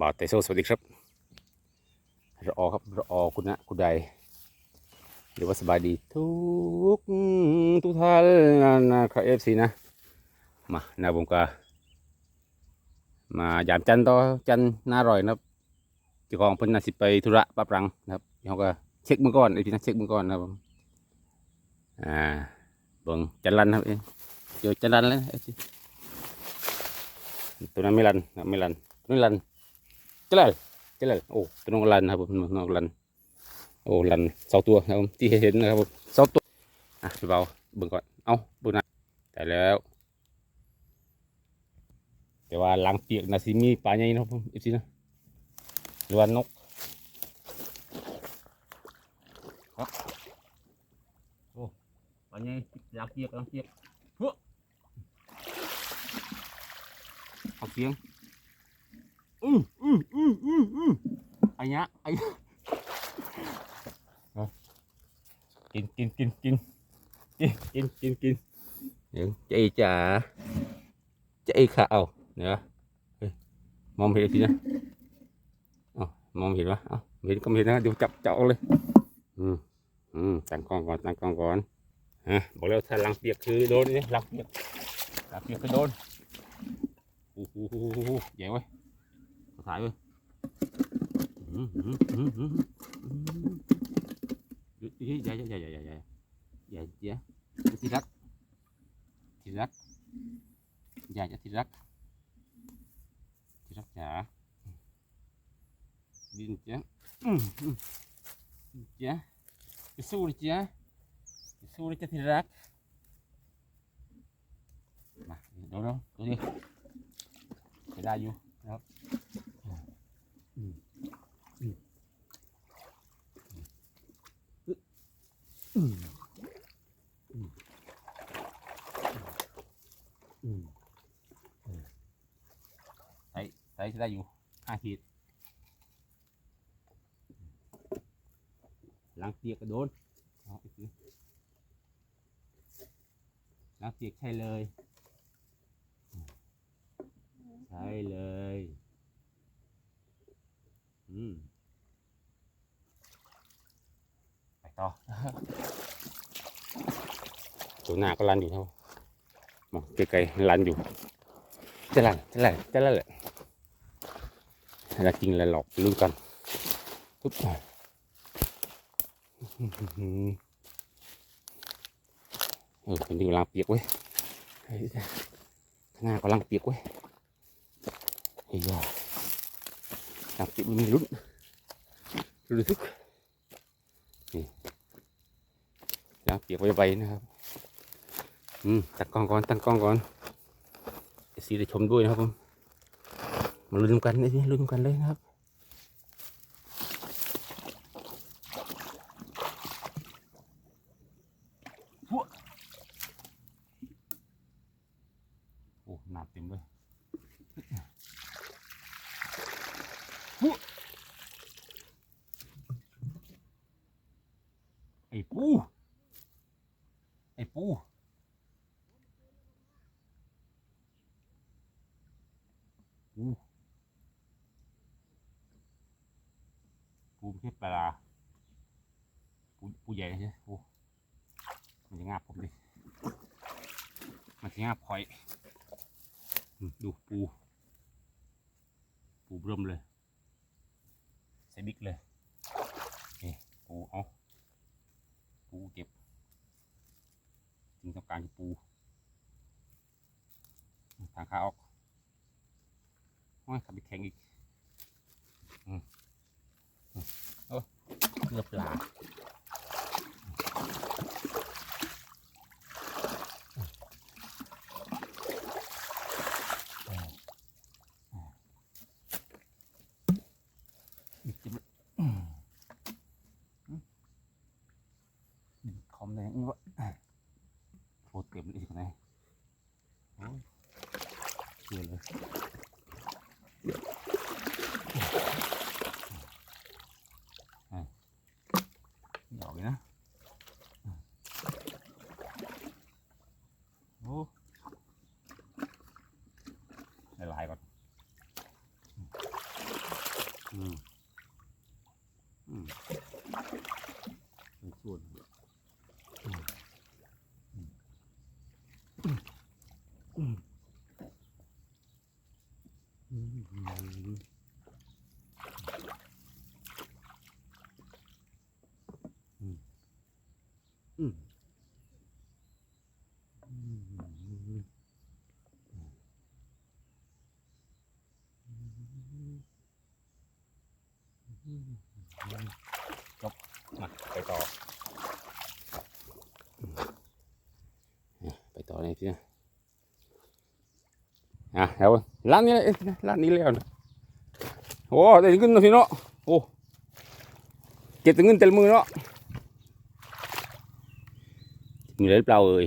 บาวเตโซสวัสดีครับรอครับรอคุณนะคุณใดหรือว่าสบายดีทุกทุกท่านนะครับเอฟซีนะมาหนาผมก็มายามจันต่อจันน้าอร่อยนะครับเจ้าของเพิ่นน่าสิไปธุระปะปรังนะครับเขาก็เช็คมือก่อนไอพี่นะเช็คมือก่อนนะครับอ่าเบิ่งจันรันครับเองเจอจันรันแล้วตัวนั้นไม่รันนะครับไม่รันตัวนี้รัน เจริญเจริญโอ้ตัวน้องรันนะครับผมน้องรัน โอ้รันสองตัวนะครับผมที่เห็นนะครับผมสองตัว อะพี่เบาเบิ่งก่อน เอ้าเบิ่งนะแต่แล้ว แต่ว่าหลังเปียกนะสิมีปลาใหญ่นะครับผมอีกทีนะหรือว่านกครับโอ้ปลาใหญ่หลังเปียกหลังเปียกเฮ้อเอาเสียง อืออืออืออืออือไอ้เนี้ยไอ้กินกินกินกินกินกินกินกินเดี๋ยวเจ๊จ๋าจ๊ขาเอาเดี๋ยวเฮ้ยมองเห็นทีนะอ๋อมองเห็นวะเอ้าไม่เห็นก็เห็นนะเดี๋ยวจับเจาะเลยอืมอืมตั้งกล้องก่อนตั้งกล้องก่อนฮะบอกแล้วถ้าลังเปียกคือโดนนี่ลังเปียกลังเปียกคือโดนโอ้โหโอ้โหโอ้โหใหญ่เว้ย ขอถ่ายเว้ยอืมอืมอืมอืมอืมเฮ้ยใหญ่ใหญ่ใหญ่ใหญ่ใใช้ใช้ได้อยู่ห้าขีดล้างเปียกกระโดนล้างเปียกใช่เลย ใช่เลย ไปต่อ ตัวหน้าก็รันอยู่เท่ามองไกลๆรันอยู่ จะลันจะลันจะลันแหละแล้วจริงแล้วหลอกลุ้นกันปุ๊บเออเป็นดีกำลังเปียกเว้ยเฮ้ยข้างหน้ากำลังเปียกเว้ยเฮ้ย ยาลังเปียกมันมีลุ้นรู้สึกนี่ลังเปียกไวๆนะครับ อืมตั้งกล้องก่อนตั้งกล้องก่อนสีได้ชมด้วยนะครับผมมาลุ้นกันนี่ลุ้นกันเลยนะครับโอ้หนาเต็มเลย อ้ปู ไอ้ปูอู้ปูไม่ใช่ปลาปูปูใหญ่ใช่ไหมโอ้มันจะงาบผมดิ มันจะงาบคอย ดูปู ปูเริ่มเลย ใส่บิ๊กเลยนี่ปูเอาปูเก็บจริงต้องการคือปูทาง ขาออกโอ้ยขับไปแข่งอีกอืมอืมโอ้เรือปลาคอมแดงวะโคตรเต็มเลยอีกไหนโอ้ยเชื่อเลย มาไปต่อ ไปต่อเลยพี่นะอะเดี๋ยวร้านนี้เลยเอ้ยร้านนี้เลยเอานะโอ้ได้เงินแล้วพี่เนาะโอ้เก็บแต่เงินแต่ละมือเนาะ อะไรหรือเปล่าเอ่ย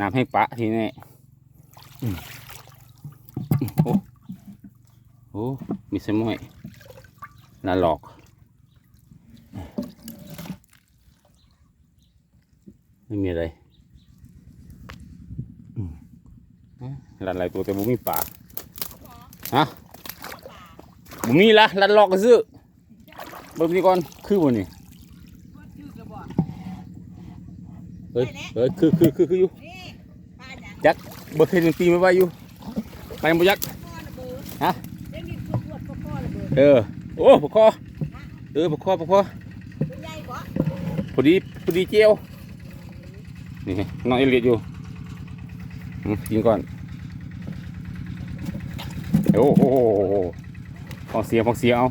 น้ำให้ปะทีนี้อืมโอ้โอ้มีสมอยน่าหลอกไม่มีอะไรอืมลันหลายตัวแต่บุมีปากฮะบุมีละลันหลอกก็ซื้อเบิ่งนี่ก่อนคือบ่นี่ เฮ้ยเฮ้ยคือคือคือคืออยู่นี่ป้าจังเบิ่งเห็นตรีมาไว้อยู่ไปบ่ยักฮะเออโอ้ปกคอเออปกคอปกคอพอดีพอดีเจียวนี่น้องเอเลียดอยู่กินก่อนโอ้โหฟังเสียงฟังเสียเอา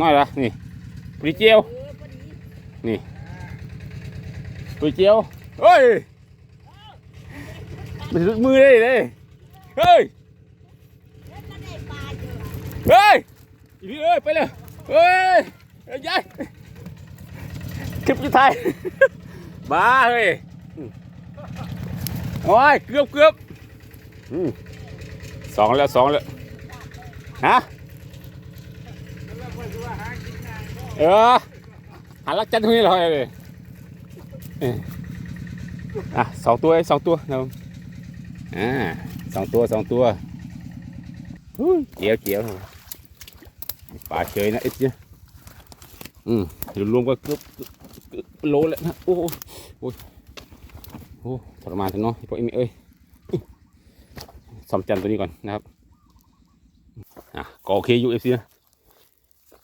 น้อยละนี่พอดีเจียวเออพอดีพอดีเจียวเฮ้ยมันหลุดมือได้เลยเฮ้ยเล่นแล้วได้ปลาเยอะเฮ้ยอีพี่เอ้ยไปเลยเฮ้ยเอ้ยยายคลิปจะถ่ายบ้าเฮ้ยอืมโอ้ยเกือบเกือบอืมสองแล้วสองแล้วฮะเออหาลักจันทร์ตรงนี้เลยเลยเอะสองตัวไอ้สองตัวนะอ่าสองตัวสองตัวเจียวเจียวปลาเฉยนะเอ็ดเนี่ยอืมรวมก็เกือบเกือบเกือบโลแล้วนะโอ้โหโอ้โอ้ทรมานจังเนาะพวกเอ็มเอ้ยสอมจันตัวนี้ก่อนนะครับอะก็โอเคอยู่เอฟซีนะ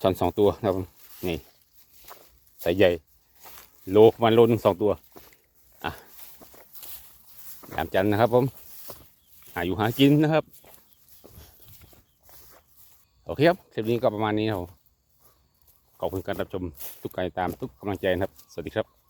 ช้อนสองตัวนะครับนี่ใส่ใหญ่ โลมันโลนึงสองตัวอะยามจันนะครับผมหาอยู่หากินนะครับ โอเคครับคลิปนี้ก็ประมาณนี้ครับขอบคุณการรับชมทุกการตามทุกกำลังใจนะครับ สวัสดีครับ